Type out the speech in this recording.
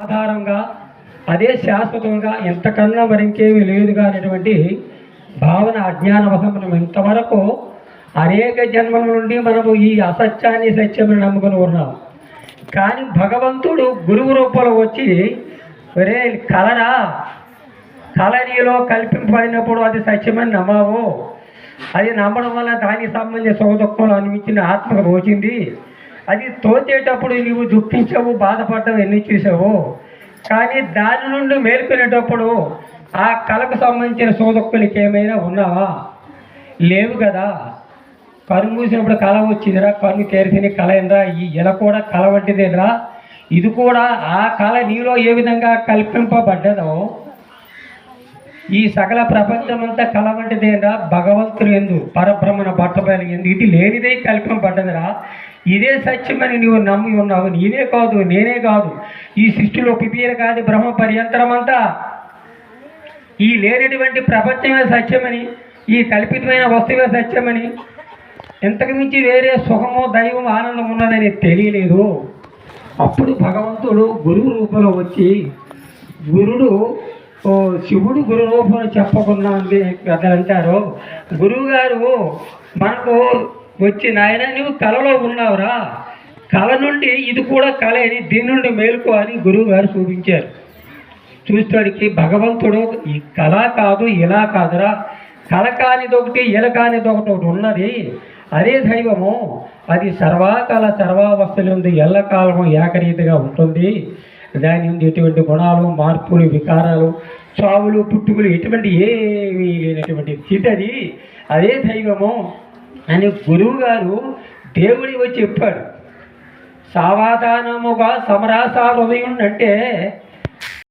ఆధారంగా అదే శాశ్వతంగా ఎంతకన్నా మరి లేదుగా అనేటువంటి భావన అజ్ఞానవశం ఇంతవరకు అనేక జన్మల నుండి మనము ఈ అసత్యాన్ని సత్యమని నమ్ముకుని ఉన్నాం. కానీ భగవంతుడు గురువు రూపంలో వచ్చి ఒరే కలరా కలనీలో కల్పింపబడినప్పుడు అది సత్యమని నమ్మావు. అది నమ్మడం వల్ల దానికి సంబంధించిన సౌదుఖంలో అనిపించిన ఆత్మకు రోచింది అది తోచేటప్పుడు నీవు దుఃఖించవు బాధపడ్డావు ఎన్ని చూసావు. కానీ దాని నుండి మేల్కొనేటప్పుడు ఆ కళకు సంబంధించిన సోదక్కులకి ఏమైనా ఉన్నావా? లేవు కదా. కన్ను మూసినప్పుడు కళ వచ్చిందిరా కన్ను తెరిసిన కళ ఏంద్రా? ఈ ఎల కూడా కళ వంటిదేరా ఇది కూడా ఆ కళ నీలో ఏ విధంగా కల్పింపబడ్డదో ఈ సకల ప్రపంచమంతా కళ వంటిదేరా భగవంతుడు ఎందు పరబ్రహ్మణ బట్టబయలు ఎందు ఇది లేనిదే కల్పింపబడ్డదిరా. ఇదే సత్యమని నీవు నమ్మి ఉన్నావు. నేనే కాదు నేనే కాదు. ఈ సృష్టిలో పిపీర కాదు బ్రహ్మ పర్యంతరమంతా. ఈ లేనటువంటి ప్రపంచమే సత్యమని ఈ కల్పితమైన వస్తువే సత్యమని ఇంతకు మించి వేరే సుఖము దైవం ఆనందం ఉన్నదని తెలియలేదు. అప్పుడు భగవంతుడు గురువు రూపంలో వచ్చి గురుడు ఓ శివుడు గురు రూపంలో చెప్పకుండా ఉంది పెద్దలు అంటారు గురువు గారు మనకు వచ్చి నాయన నువ్వు కళలో ఉన్నావురా. కళ నుండి ఇది కూడా కళ అని దీని నుండి మేలుకో అని గురువు గారు చూపించారు చూస్తాడికి భగవంతుడు ఈ కళ కాదు ఇలా కాదురా. కళ కానిదొకటి ఇలా కానిదొకటి ఒకటి ఒకటి ఉన్నది. అదే దైవము. అది సర్వాకాల సర్వావస్థలు ఉంది ఎల్లకాలము ఏకరీతిగా ఉంటుంది. దాని ఉంది ఎటువంటి గుణాలు మార్పులు వికారాలు చావులు పుట్టుకులు ఎటువంటి ఏమీ లేనటువంటి స్థితి అది. అదే దైవము. అని గురువు గారు దేవుడి వచ్చి చెప్పాడు. సావాధానముగా సమరాస హృదయం అంటే